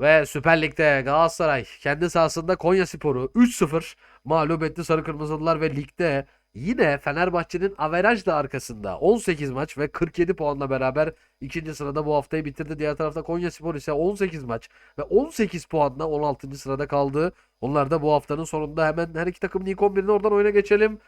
Ve Süper Lig'de Galatasaray kendi sahasında Konyaspor'u 3-0 mağlup etti Sarı Kırmızılılar ve ligde yine Fenerbahçe'nin averajla arkasında 18 maç ve 47 puanla beraber ikinci sırada bu haftayı bitirdi. Diğer tarafta Konyaspor ise 18 maç ve 18 puanla 16. sırada kaldı. Onlar da bu haftanın sonunda hemen her iki takımın ilk 11'ini oradan oyuna geçelim.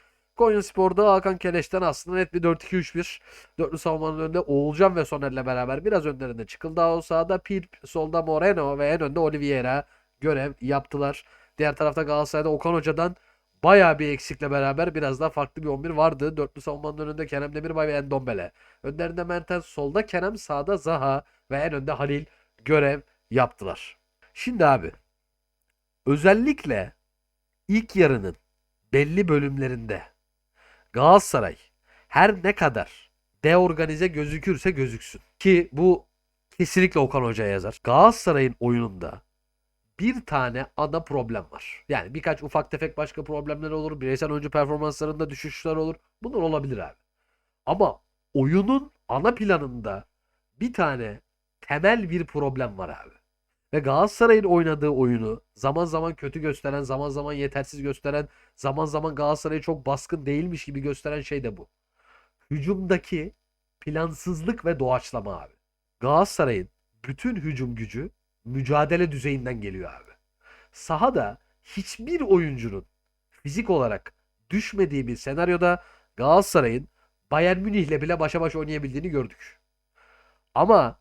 Konyaspor'da Hakan Keleş'ten aslında net bir 4-2-3-1. Dörtlü savunmanın önünde Oğulcan ve Soner'le beraber biraz önlerinde çıkıldı. O sağda Pirp, solda Moreno ve en önde Oliveira görev yaptılar. Diğer tarafta Galatasaray'da Okan Hoca'dan bayağı bir eksikle beraber biraz daha farklı bir 11 vardı. Dörtlü savunmanın önünde Kerem Demirbay ve Endombele. Önlerinde Mertens, solda Kerem, sağda Zaha ve en önde Halil görev yaptılar. Şimdi abi özellikle ilk yarının belli bölümlerinde Galatasaray her ne kadar deorganize gözükürse gözüksün ki bu kesinlikle Okan Hoca'ya yazar. Galatasaray'ın oyununda bir tane ana problem var. Yani birkaç ufak tefek başka problemler olur. Bireysel oyuncu performanslarında düşüşler olur. Bunlar olabilir abi. Ama oyunun ana planında bir tane temel bir problem var abi. Ve Galatasaray'ın oynadığı oyunu zaman zaman kötü gösteren, zaman zaman yetersiz gösteren, zaman zaman Galatasaray'ı çok baskın değilmiş gibi gösteren şey de bu. Hücumdaki plansızlık ve doğaçlama abi. Galatasaray'ın bütün hücum gücü mücadele düzeyinden geliyor abi. Sahada hiçbir oyuncunun fizik olarak düşmediği bir senaryoda Galatasaray'ın Bayern Münih'le bile başa baş oynayabildiğini gördük. Ama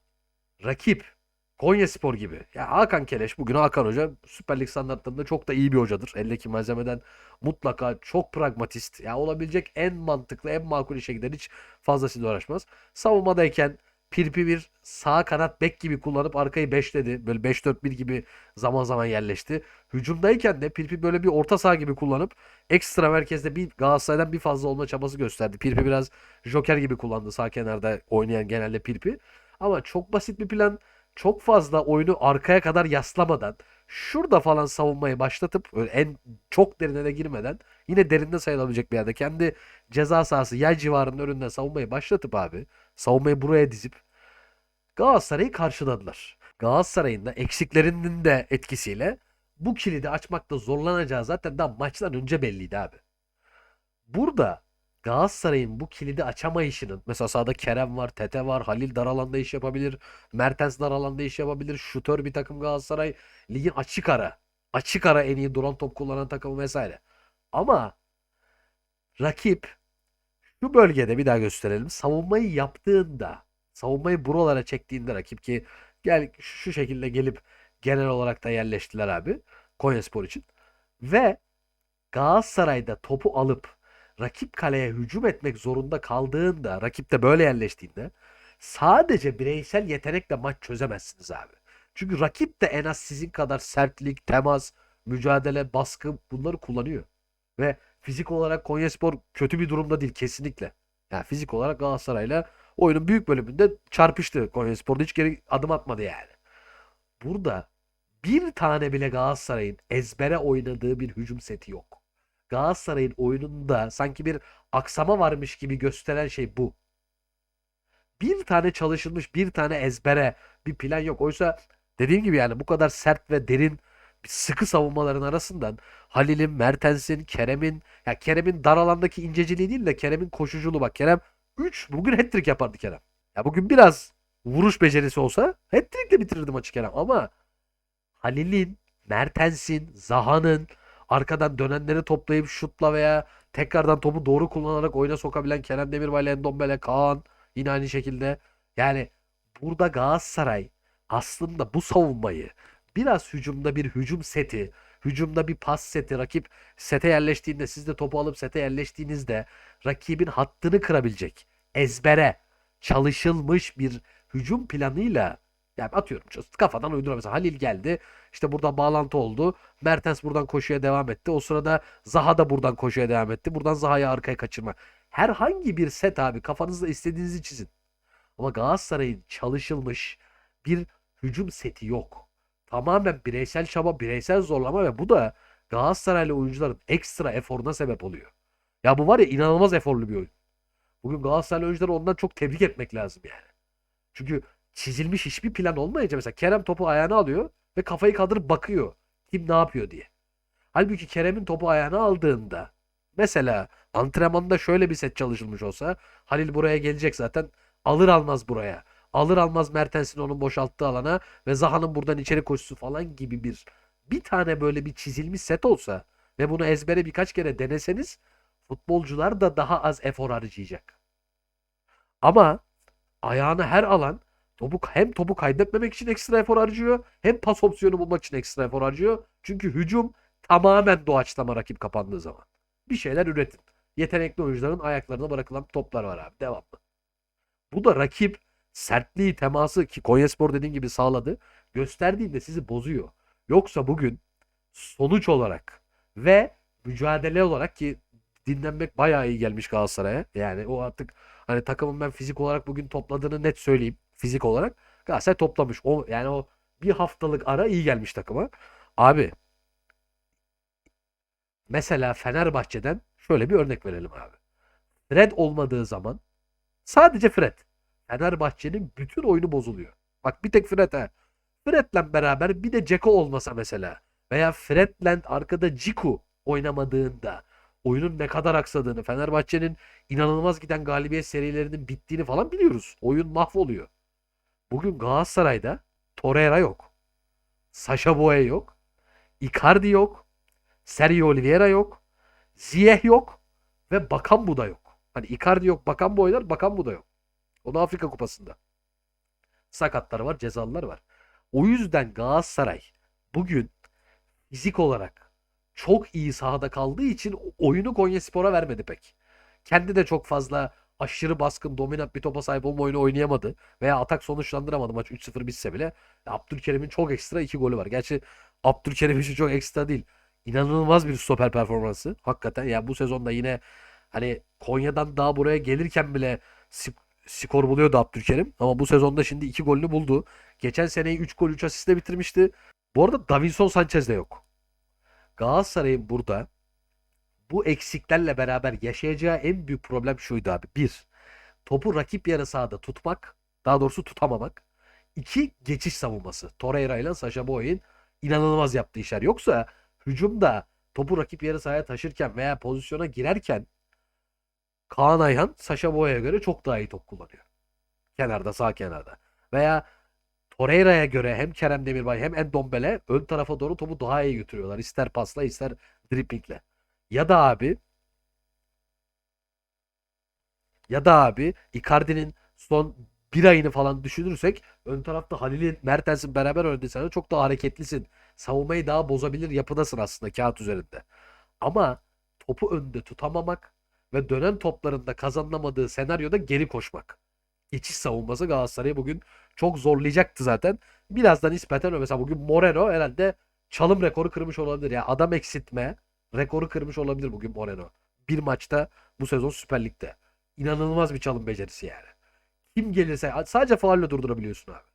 rakip Konyaspor gibi. Ya Hakan Keleş bugün Hakan Hoca Süper Lig standartlarında çok da iyi bir hocadır. Eldeki malzemeden mutlaka çok pragmatist. Ya olabilecek en mantıklı, en makul işe gider. Hiç fazlasıyla uğraşmaz. Savunmadayken Pirpi bir sağ kanat bek gibi kullanıp arkayı beşledi. Böyle 5-4-1 gibi zaman zaman yerleşti. Hücumdayken de Pirpi böyle bir orta saha gibi kullanıp ekstra merkezde bir Galatasaray'dan bir fazla olma çabası gösterdi. Pirpi biraz joker gibi kullandı sağ kenarda oynayan genelde Pirpi. Ama çok basit bir plan çok fazla oyunu arkaya kadar yaslamadan şurada falan savunmayı başlatıp öyle en çok derine de girmeden yine derinde sayılabilecek bir yerde kendi ceza sahası yay civarının önünden savunmayı başlatıp abi savunmayı buraya dizip Galatasaray'ı karşıladılar. Galatasaray'ın da eksiklerinin de etkisiyle bu kilidi açmakta zorlanacağı zaten daha maçtan önce belliydi abi. Burada Galatasaray'ın bu kilidi açamayışının mesela sahada Kerem var, Tete var, Halil dar alanda iş yapabilir, Mertens dar alanda iş yapabilir, şutör bir takım Galatasaray, ligin açık ara, açık ara en iyi duran top kullanan takımı vesaire. Ama rakip şu bölgede bir daha gösterelim. Savunmayı yaptığında, savunmayı buralara çektiğinde rakip ki gel şu şekilde gelip genel olarak da yerleştiler abi Konyaspor için. Ve Galatasaray'da topu alıp rakip kaleye hücum etmek zorunda kaldığında, rakip de böyle yerleştiğinde sadece bireysel yetenekle maç çözemezsiniz abi. Çünkü rakip de en az sizin kadar sertlik, temas, mücadele, baskı bunları kullanıyor. Ve fizik olarak Konyaspor kötü bir durumda değil kesinlikle. Yani fizik olarak Galatasaray'la oyunun büyük bölümünde çarpıştı. Konyaspor'da hiç geri adım atmadı yani. Burada bir tane bile Galatasaray'ın ezbere oynadığı bir hücum seti yok. Galatasaray'ın oyununda sanki bir aksama varmış gibi gösteren şey bu. Bir tane çalışılmış, bir tane ezbere bir plan yok. Oysa dediğim gibi yani bu kadar sert ve derin sıkı savunmaların arasından Halil'in, Mertens'in, Kerem'in ya Kerem'in dar alandaki inceciliği değil de Kerem'in koşuculuğu bak. Kerem 3 bugün hat-trick yapardı Kerem. Ya bugün biraz vuruş becerisi olsa hat-trick'le bitirirdi maçı Kerem ama Halil'in, Mertens'in, Zaha'nın arkadan dönenleri toplayıp şutla veya tekrardan topu doğru kullanarak oyuna sokabilen Kerem Demirbay, Endombele, Kaan yine aynı şekilde. Yani burada Galatasaray aslında bu savunmayı biraz hücumda bir hücum seti, hücumda bir pas seti, rakip sete yerleştiğinde siz de topu alıp sete yerleştiğinizde rakibin hattını kırabilecek ezbere çalışılmış bir hücum planıyla yani atıyorum kafadan uydura mesela Halil geldi işte burada bağlantı oldu. Mertens buradan koşuya devam etti. O sırada Zaha da buradan koşuya devam etti. Buradan Zaha'yı arkaya kaçırma. Herhangi bir set abi kafanızda istediğinizi çizin. Ama Galatasaray'ın çalışılmış bir hücum seti yok. Tamamen bireysel çaba bireysel zorlama ve bu da Galatasaraylı oyuncuların ekstra eforuna sebep oluyor. Ya bu var ya inanılmaz eforlu bir oyun. Bugün Galatasaraylı oyuncuları ondan çok tebrik etmek lazım yani. Çünkü çizilmiş hiçbir plan olmayınca mesela Kerem topu ayağına alıyor. Ve kafayı kaldırıp bakıyor. Kim ne yapıyor diye. Halbuki Kerem'in topu ayağına aldığında mesela antrenmanda şöyle bir set çalışılmış olsa Halil buraya gelecek zaten alır almaz buraya. Alır almaz Mertens'in onun boşalttığı alana ve Zaha'nın buradan içeri koşusu falan gibi bir bir tane böyle bir çizilmiş set olsa ve bunu ezbere birkaç kere deneseniz futbolcular da daha az efor harcayacak. Ama ayağını her alan topu hem topu kaybetmemek için ekstra efor harcıyor hem pas opsiyonu bulmak için ekstra efor harcıyor. Çünkü hücum tamamen doğaçlama rakip kapandığı zaman. Bir şeyler üretin. Yetenekli oyuncuların ayaklarına bırakılan toplar var abi devamlı. Bu da rakip sertliği, teması ki Konyaspor dediğin gibi sağladı. Gösterdiğinde sizi bozuyor. Yoksa bugün sonuç olarak ve mücadele olarak ki dinlenmek bayağı iyi gelmiş Galatasaray'a. Yani o artık hani takımın ben fizik olarak bugün topladığını net söyleyeyim. Fizik olarak Galatasaray toplamış. O yani o bir haftalık ara iyi gelmiş takıma. Abi mesela Fenerbahçe'den şöyle bir örnek verelim abi. Fred olmadığı zaman sadece Fred. Fenerbahçe'nin bütün oyunu bozuluyor. Bak bir tek Fred ha. Fred'le beraber bir de Ceko olmasa mesela veya Fred'le arkada Ciku oynamadığında oyunun ne kadar aksadığını, Fenerbahçe'nin inanılmaz giden galibiyet serilerinin bittiğini falan biliyoruz. Oyun mahvoluyor. Bugün Galatasaray'da Torreira yok. Sasha Boye yok. Icardi yok. Sergio Oliveira yok. Ziyeh yok. Ve Bakambu da yok. Hani Icardi yok, Bakambu oynar, Bakambu da yok. O da Afrika Kupası'nda. Sakatlar var, cezalılar var. O yüzden Galatasaray bugün fizik olarak çok iyi sahada kaldığı için oyunu Konyaspor'a vermedi pek. Kendi de çok fazla aşırı baskın, dominant bir topa sahip olma oyunu oynayamadı. Veya atak sonuçlandıramadı maç 3-0 bitse bile. Abdülkerim'in çok ekstra iki golü var. Gerçi Abdülkerim için çok ekstra değil. İnanılmaz bir stoper performansı. Hakikaten ya bu sezonda yine hani Konya'dan daha buraya gelirken bile sk- skor buluyordu Abdülkerim. Ama bu sezonda şimdi iki golünü buldu. Geçen seneyi 3 gol 3 asistle bitirmişti. Bu arada Davinson Sanchez de yok. Galatasaray'ın burada bu eksiklerle beraber yaşayacağı en büyük problem şuydu abi. Bir, topu rakip yarı sahada tutmak. Daha doğrusu tutamamak. İki, geçiş savunması. Torreira ile Sacha Boey'in inanılmaz yaptığı işler. Yoksa hücumda topu rakip yarı sahaya taşırken veya pozisyona girerken Kaan Ayhan Sacha Boey'e göre çok daha iyi top kullanıyor. Kenarda, sağ kenarda. Veya Torreira'ya göre hem Kerem Demirbay hem Endombele ön tarafa doğru topu daha iyi götürüyorlar. İster pasla ister driplingle. Ya da abi ya da abi Icardi'nin son bir ayını falan düşünürsek ön tarafta Halil'in Mertens'in beraber oynadığı sene çok daha hareketlisin. Savunmayı daha bozabilir yapıdasın aslında kağıt üzerinde. Ama topu önde tutamamak ve dönen toplarında kazanılamadığı senaryoda geri koşmak. Geçiş savunması Galatasaray'ı bugün çok zorlayacaktı zaten. Birazdan nispeten. Mesela bugün Moreno herhalde çalım rekoru kırmış olabilir. Ya adam eksiltme rekoru kırmış olabilir bugün Moreno. Bir maçta bu sezon Süper Lig'de. İnanılmaz bir çalım becerisi yani. Kim gelirse sadece faulle durdurabiliyorsun abi.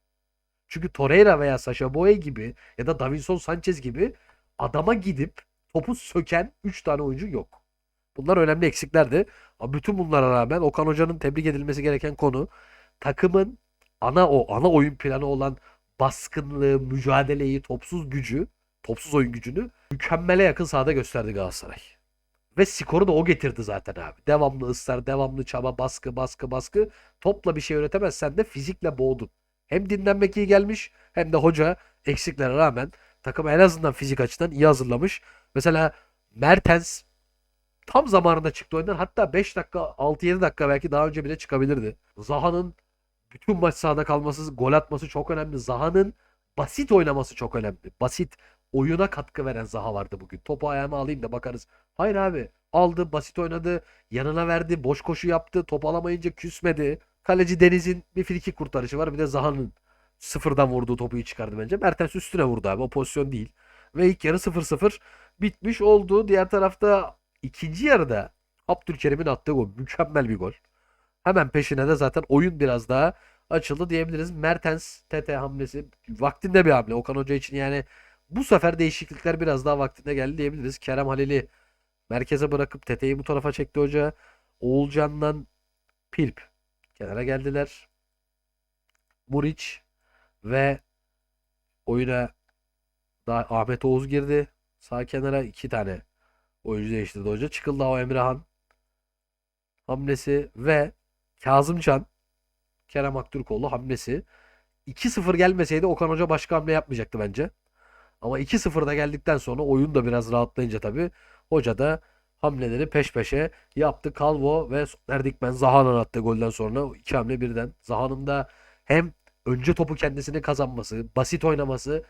Çünkü Torreira veya Sacha Boey gibi ya da Davinson Sanchez gibi adama gidip topu söken 3 tane oyuncu yok. Bunlar önemli eksiklerdi. Ama bütün bunlara rağmen Okan Hoca'nın tebrik edilmesi gereken konu takımın ana o ana oyun planı olan baskınlığı, mücadeleyi, topsuz gücü, topsuz oyun gücünü mükemmele yakın sahada gösterdi Galatasaray. Ve skoru da o getirdi zaten abi. Devamlı ısrar, devamlı çaba, baskı, baskı, baskı. Topla bir şey üretemezsen de fizikle boğdun. Hem dinlenmek iyi gelmiş hem de hoca eksiklere rağmen takımı en azından fizik açıdan iyi hazırlamış. Mesela Mertens tam zamanında çıktı oyundan. Hatta 5 dakika, 6-7 dakika belki daha önce bile çıkabilirdi. Zaha'nın bütün maç sahada kalması, gol atması çok önemli. Zaha'nın basit oynaması çok önemli. Basit oyuna katkı veren Zaha vardı bugün. Topu ayağıma alayım da bakarız. Hayır abi. Aldı, basit oynadı, yanına verdi, boş koşu yaptı, top alamayınca küsmedi. Kaleci Deniz'in bir friki kurtarışı var. Bir de Zaha'nın sıfırdan vurduğu topu çıkardı bence. Mertens üstüne vurdu abi. O pozisyon değil. Ve ilk yarı 0-0 bitmiş oldu. Diğer tarafta ikinci yarıda Abdülkerim'in attığı gol. Mükemmel bir gol. Hemen peşine de zaten oyun biraz daha açıldı diyebiliriz. Mertens TT hamlesi vaktinde bir hamle. Okan Hoca için yani bu sefer değişiklikler biraz daha vaktinde geldi diyebiliriz. Kerem Halil'i merkeze bırakıp TT'yi bu tarafa çekti hoca. Oğulcan'dan Pirp kenara geldiler. Muriç ve oyuna Daha Ahmet Oğuz girdi. Sağ kenara iki tane oyuncu değiştirdi hoca. Çıkıldao Emrehan hamlesi ve Kazımcan Kerem Aktürkoğlu hamlesi. 2-0 gelmeseydi Okan Hoca başka hamle yapmayacaktı bence. Ama 2-0'da geldikten sonra oyun da biraz rahatlayınca tabii hoca da hamleleri peş peşe yaptı. Calvo ve Soner Dikmen Zaha'nın attığı golden sonra iki hamle birden. Zaha'nın da hem önce topu kendisine kazanması, basit oynaması,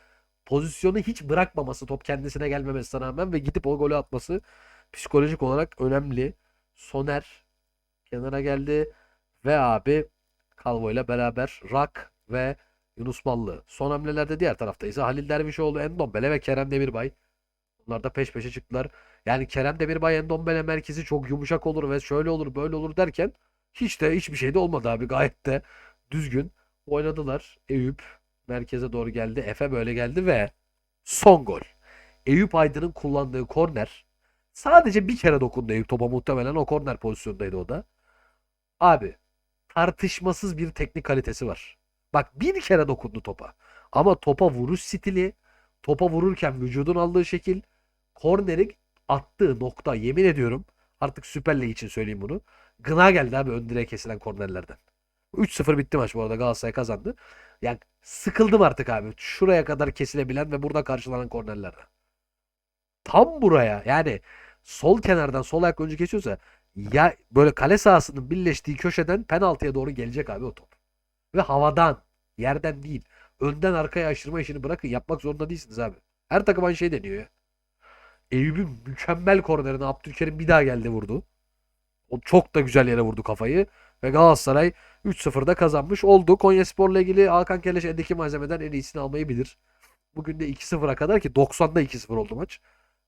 pozisyonu hiç bırakmaması, top kendisine gelmemesine rağmen ve gidip o golü atması psikolojik olarak önemli. Soner kenara geldi ve abi Calvo ile beraber Rak ve Yunus Mallı. Son hamlelerde diğer tarafta ise Halil Dervişoğlu, Endombele ve Kerem Demirbay. Bunlar da peş peşe çıktılar. Yani Kerem Demirbay, Endombele merkezi çok yumuşak olur ve şöyle olur böyle olur derken hiç de hiçbir şey de olmadı abi. Gayet de düzgün oynadılar. Eyüp merkeze doğru geldi. Efe böyle geldi ve son gol. Eyüp Aydın'ın kullandığı korner sadece bir kere dokundu Eyüp topa muhtemelen o korner pozisyondaydı o da. Abi tartışmasız bir teknik kalitesi var. Bak bir kere dokundu topa. Ama topa vuruş stili, topa vururken vücudun aldığı şekil, korneri attığı nokta yemin ediyorum artık Süper Lig için söyleyeyim bunu. Gına geldi abi ön direğe kesilen kornerlerden. 3-0 bitti maç bu arada Galatasaray kazandı. Yani sıkıldım artık abi. Şuraya kadar kesilebilen ve burada karşılanan kornerlerden. Tam buraya yani sol kenardan sol ayak oyuncu geçiyorsa ya böyle kale sahasının birleştiği köşeden penaltıya doğru gelecek abi o top. Ve havadan, yerden değil. Önden arkaya aşırma işini bırakın. Yapmak zorunda değilsiniz abi. Her takım aynı şey deniyor ya. Eyüp'ün mükemmel kornerini Abdülkerim bir daha geldi vurdu. O çok da güzel yere vurdu kafayı. Ve Galatasaray 3-0'da kazanmış oldu. Konyaspor'la ilgili Hakan Keleş eldeki malzemeden en iyisini almayı bilir. Bugün de 2-0'a kadar ki 90'da 2-0 oldu maç.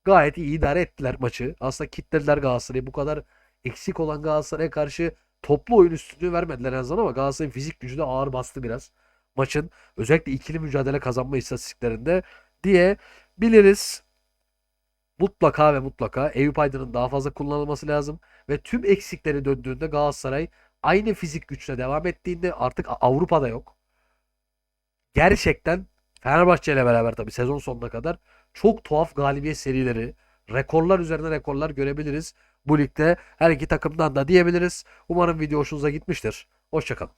Gayet iyi idare ettiler maçı. Aslında kitlediler Galatasaray'ı. Bu kadar eksik olan Galatasaray'a karşı toplu oyun üstünlüğü vermediler en azından ama Galatasaray'ın fizik gücü de ağır bastı biraz. Maçın özellikle ikili mücadele kazanma istatistiklerinde diye biliriz. Mutlaka ve mutlaka Eyüp Aydın'ın daha fazla kullanılması lazım. Ve tüm eksikleri döndüğünde Galatasaray aynı fizik güçle devam ettiğinde artık Avrupa'da yok. Gerçekten Fenerbahçe ile beraber tabii sezon sonuna kadar çok tuhaf galibiyet serileri, rekorlar üzerine rekorlar görebiliriz bu ligde her iki takımdan da diyebiliriz. Umarım video hoşunuza gitmiştir. Hoşçakalın.